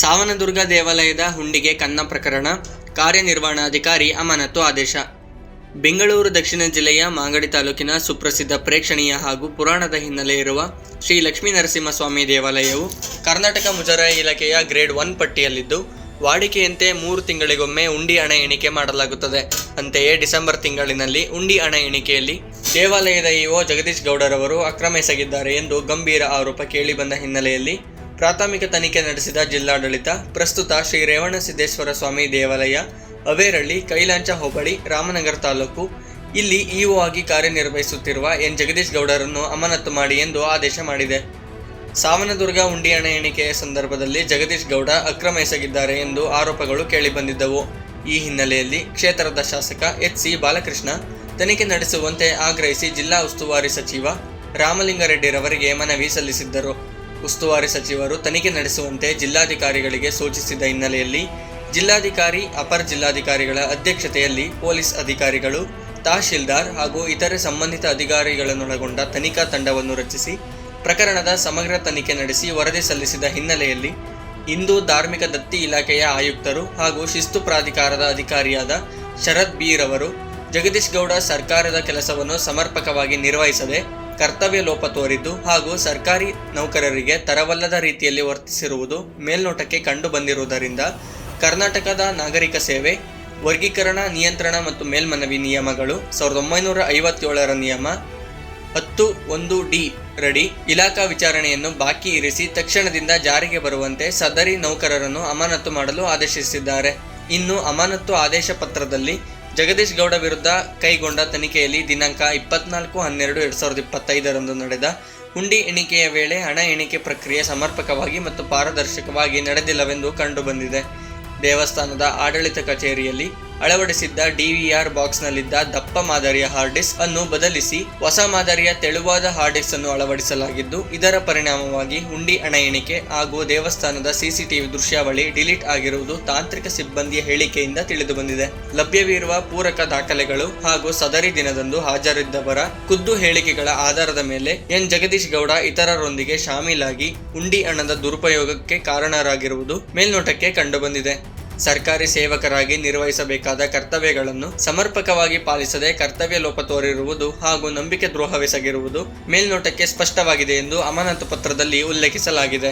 ಸಾವನದುರ್ಗ ದೇವಾಲಯದ ಹುಂಡಿಗೆ ಕನ್ನ ಪ್ರಕರಣ, ಕಾರ್ಯನಿರ್ವಹಣಾಧಿಕಾರಿ ಅಮಾನತು ಆದೇಶ. ಬೆಂಗಳೂರು ದಕ್ಷಿಣ ಜಿಲ್ಲೆಯ ಮಾಂಗಡಿ ತಾಲೂಕಿನ ಸುಪ್ರಸಿದ್ಧ ಪ್ರೇಕ್ಷಣೀಯ ಹಾಗೂ ಪುರಾಣದ ಹಿನ್ನೆಲೆ ಇರುವ ಶ್ರೀ ಲಕ್ಷ್ಮೀ ನರಸಿಂಹಸ್ವಾಮಿ ದೇವಾಲಯವು ಕರ್ನಾಟಕ ಮುಜರಾಯಿ ಇಲಾಖೆಯ ಗ್ರೇಡ್ ಒನ್ ಪಟ್ಟಿಯಲ್ಲಿದ್ದು, ವಾಡಿಕೆಯಂತೆ ಮೂರು ತಿಂಗಳಿಗೊಮ್ಮೆ ಉಂಡಿ ಹಣ ಎಣಿಕೆ ಮಾಡಲಾಗುತ್ತದೆ. ಅಂತೆಯೇ ಡಿಸೆಂಬರ್ ತಿಂಗಳಿನಲ್ಲಿ ಉಂಡಿ ಹಣ ಎಣಿಕೆಯಲ್ಲಿ ದೇವಾಲಯದ ಇಒ ಜಗದೀಶ್ ಗೌಡರವರು ಅಕ್ರಮ ಎಸಗಿದ್ದಾರೆ ಎಂದು ಗಂಭೀರ ಆರೋಪ ಕೇಳಿಬಂದ ಹಿನ್ನೆಲೆಯಲ್ಲಿ ಪ್ರಾಥಮಿಕ ತನಿಖೆ ನಡೆಸಿದ ಜಿಲ್ಲಾಡಳಿತ, ಪ್ರಸ್ತುತ ಶ್ರೀ ರೇವಣಸಿದ್ದೇಶ್ವರ ಸ್ವಾಮಿ ದೇವಾಲಯ, ಅವೇರಳ್ಳಿ, ಕೈಲಾಂಚ ಹೋಬಳಿ, ರಾಮನಗರ ತಾಲೂಕು. ಇಲ್ಲಿ ಇಒ ಆಗಿ ಕಾರ್ಯನಿರ್ವಹಿಸುತ್ತಿರುವ ಎನ್. ಜಗದೀಶ್ ಗೌಡರನ್ನು ಅಮಾನತು ಮಾಡಿ ಎಂದು ಆದೇಶ ಮಾಡಿದೆ. ಸಾವನದುರ್ಗ ಉಂಡಿ ಹಣ ಎಣಿಕೆಯ ಸಂದರ್ಭದಲ್ಲಿ ಜಗದೀಶ್ ಗೌಡ ಅಕ್ರಮ ಎಸಗಿದ್ದಾರೆ ಎಂದು ಆರೋಪಗಳು ಕೇಳಿಬಂದಿದ್ದವು. ಈ ಹಿನ್ನೆಲೆಯಲ್ಲಿ ಕ್ಷೇತ್ರದ ಶಾಸಕ ಎಚ್. ಸಿ. ಬಾಲಕೃಷ್ಣ ತನಿಖೆ ನಡೆಸುವಂತೆ ಆಗ್ರಹಿಸಿ ಜಿಲ್ಲಾ ಉಸ್ತುವಾರಿ ಸಚಿವ ರಾಮಲಿಂಗಾರೆಡ್ಡಿರವರಿಗೆ ಮನವಿ ಸಲ್ಲಿಸಿದ್ದರು. ಉಸ್ತುವಾರಿ ಸಚಿವರು ತನಿಖೆ ನಡೆಸುವಂತೆ ಜಿಲ್ಲಾಧಿಕಾರಿಗಳಿಗೆ ಸೂಚಿಸಿದ ಹಿನ್ನೆಲೆಯಲ್ಲಿ ಜಿಲ್ಲಾಧಿಕಾರಿ, ಅಪರ ಜಿಲ್ಲಾಧಿಕಾರಿಗಳ ಅಧ್ಯಕ್ಷತೆಯಲ್ಲಿ ಪೊಲೀಸ್ ಅಧಿಕಾರಿಗಳು, ತಹಶೀಲ್ದಾರ್ ಹಾಗೂ ಇತರೆ ಸಂಬಂಧಿತ ಅಧಿಕಾರಿಗಳನ್ನೊಳಗೊಂಡ ತನಿಖಾ ತಂಡವನ್ನು ರಚಿಸಿ, ಪ್ರಕರಣದ ಸಮಗ್ರ ತನಿಖೆ ನಡೆಸಿ ವರದಿ ಸಲ್ಲಿಸಿದ ಹಿನ್ನೆಲೆಯಲ್ಲಿ ಹಿಂದೂ ಧಾರ್ಮಿಕ ದತ್ತಿ ಇಲಾಖೆಯ ಆಯುಕ್ತರು ಹಾಗೂ ಶಿಸ್ತು ಪ್ರಾಧಿಕಾರದ ಅಧಿಕಾರಿಯಾದ ಶರದ್ ಬೀರ್ ಅವರು ಜಗದೀಶ್ ಗೌಡ ಸರ್ಕಾರದ ಕೆಲಸವನ್ನು ಸಮರ್ಪಕವಾಗಿ ನಿರ್ವಹಿಸದೆ ಕರ್ತವ್ಯ ಲೋಪ ತೋರಿದ್ದು ಹಾಗೂ ಸರ್ಕಾರಿ ನೌಕರರಿಗೆ ತರವಲ್ಲದ ರೀತಿಯಲ್ಲಿ ವರ್ತಿಸಿರುವುದು ಮೇಲ್ನೋಟಕ್ಕೆ ಕಂಡು ಬಂದಿರುವುದರಿಂದ ಕರ್ನಾಟಕದ ನಾಗರಿಕ ಸೇವೆ, ವರ್ಗೀಕರಣ, ನಿಯಂತ್ರಣ ಮತ್ತು ಮೇಲ್ಮನವಿ ನಿಯಮಗಳು ಸಾವಿರದ ಒಂಬೈನೂರ ಐವತ್ತೇಳರ ನಿಯಮ ಹತ್ತು ಒಂದು ಡಿ ರಡಿ ಇಲಾಖಾ ವಿಚಾರಣೆಯನ್ನು ಬಾಕಿ ಇರಿಸಿ ತಕ್ಷಣದಿಂದ ಜಾರಿಗೆ ಬರುವಂತೆ ಸದರಿ ನೌಕರರನ್ನು ಅಮಾನತು ಮಾಡಲು ಆದೇಶಿಸಿದ್ದಾರೆ. ಇನ್ನು ಅಮಾನತು ಆದೇಶ ಪತ್ರದಲ್ಲಿ ಜಗದೀಶ್ ಗೌಡ ವಿರುದ್ಧ ಕೈಗೊಂಡ ತನಿಖೆಯಲ್ಲಿ ದಿನಾಂಕ ಇಪ್ಪತ್ನಾಲ್ಕು ಹನ್ನೆರಡು ಎರಡು ಸಾವಿರದ ಇಪ್ಪತ್ತೈದರಂದು ನಡೆದ ಹುಂಡಿ ಎಣಿಕೆಯ ವೇಳೆ ಹಣ ಎಣಿಕೆ ಪ್ರಕ್ರಿಯೆ ಸಮರ್ಪಕವಾಗಿ ಮತ್ತು ಪಾರದರ್ಶಕವಾಗಿ ನಡೆದಿಲ್ಲವೆಂದು ಕಂಡುಬಂದಿದೆ. ದೇವಸ್ಥಾನದ ಆಡಳಿತ ಕಚೇರಿಯಲ್ಲಿ ಅಳವಡಿಸಿದ್ದ ಡಿವಿಆರ್ ಬಾಕ್ಸ್ನಲ್ಲಿದ್ದ ದಪ್ಪ ಮಾದರಿಯ ಹಾರ್ಡ್ ಡಿಸ್ಕ್ ಅನ್ನು ಬದಲಿಸಿ ಹೊಸ ಮಾದರಿಯ ತೆಳುವಾದ ಹಾರ್ಡ್ ಡಿಸ್ಕ್ ಅನ್ನು ಅಳವಡಿಸಲಾಗಿದ್ದು, ಇದರ ಪರಿಣಾಮವಾಗಿ ಹುಂಡಿ ಹಣ ಎಣಿಕೆ ಹಾಗೂ ದೇವಸ್ಥಾನದ ಸಿಸಿಟಿವಿ ದೃಶ್ಯಾವಳಿ ಡಿಲೀಟ್ ಆಗಿರುವುದು ತಾಂತ್ರಿಕ ಸಿಬ್ಬಂದಿಯ ಹೇಳಿಕೆಯಿಂದ ತಿಳಿದುಬಂದಿದೆ. ಲಭ್ಯವಿರುವ ಪೂರಕ ದಾಖಲೆಗಳು ಹಾಗೂ ಸದರಿ ದಿನದಂದು ಹಾಜರಿದ್ದವರ ಖುದ್ದು ಹೇಳಿಕೆಗಳ ಆಧಾರದ ಮೇಲೆ ಎನ್. ಜಗದೀಶ್ ಗೌಡ ಇತರರೊಂದಿಗೆ ಶಾಮೀಲಾಗಿ ಹುಂಡಿ ಹಣದ ದುರುಪಯೋಗಕ್ಕೆ ಕಾರಣರಾಗಿರುವುದು ಮೇಲ್ನೋಟಕ್ಕೆ ಕಂಡುಬಂದಿದೆ. ಸರ್ಕಾರಿ ಸೇವಕರಾಗಿ ನಿರ್ವಹಿಸಬೇಕಾದ ಕರ್ತವ್ಯಗಳನ್ನು ಸಮರ್ಪಕವಾಗಿ ಪಾಲಿಸದೆ ಕರ್ತವ್ಯ ಲೋಪ ತೋರಿರುವುದು ಹಾಗೂ ನಂಬಿಕೆ ದ್ರೋಹವೆಸಗಿರುವುದು ಮೇಲ್ನೋಟಕ್ಕೆ ಸ್ಪಷ್ಟವಾಗಿದೆ ಎಂದು ಅಮಾನತು ಪತ್ರದಲ್ಲಿ ಉಲ್ಲೇಖಿಸಲಾಗಿದೆ.